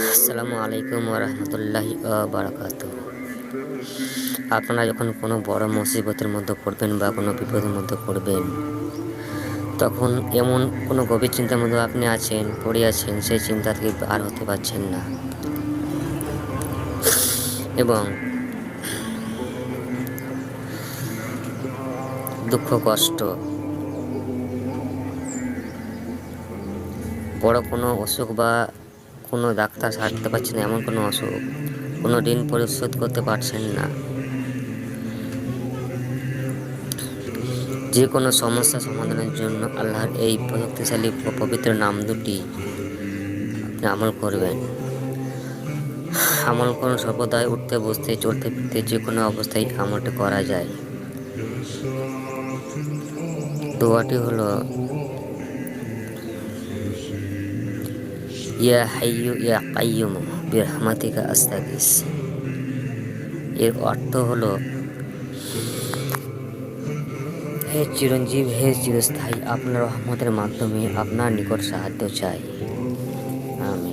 আসসালামু আলাইকুম রহমতুল্লাহি বারাকাত। আপনারা যখন কোনো বড় মুসিবতের মধ্যে পড়বেন বা কোনো বিপদের মধ্যে পড়বেন, তখন এমন কোনো গভীর চিন্তার মধ্যে আপনি আছেন, পড়ে আছেন, সেই চিন্তা থেকে আর হতে পারছেন না। এবং দুঃখ, কষ্ট, বড় কোনো অসুখ বা কোনো ডাক্তার সারতে পারছেন এমন কোনো অসুখ। কোনো ঋণ পরিশোধ করতে পারছেন না। যে কোনো সমস্যা সমাধানের জন্য আল্লাহর এই প্রযুক্তিশালী ও পবিত্র নাম দুটি আপনি আমল করবেন। আমল করুন, সর্বদাই উঠতে, বসতে, চলতে ফিরতে যে কোনো অবস্থায় আমলটি করা যায়। দোয়াটি হলো ইয়া হাইয়ু ইয়া কাইয়ুম বিরহমাতিকা আস্তাগিস এর অর্থ হলো, হে চিরঞ্জীব, হে চিরস্থায়ী, আপনার রহমতের মাধ্যমে আপনার নিকট সাহায্য চাই। আমি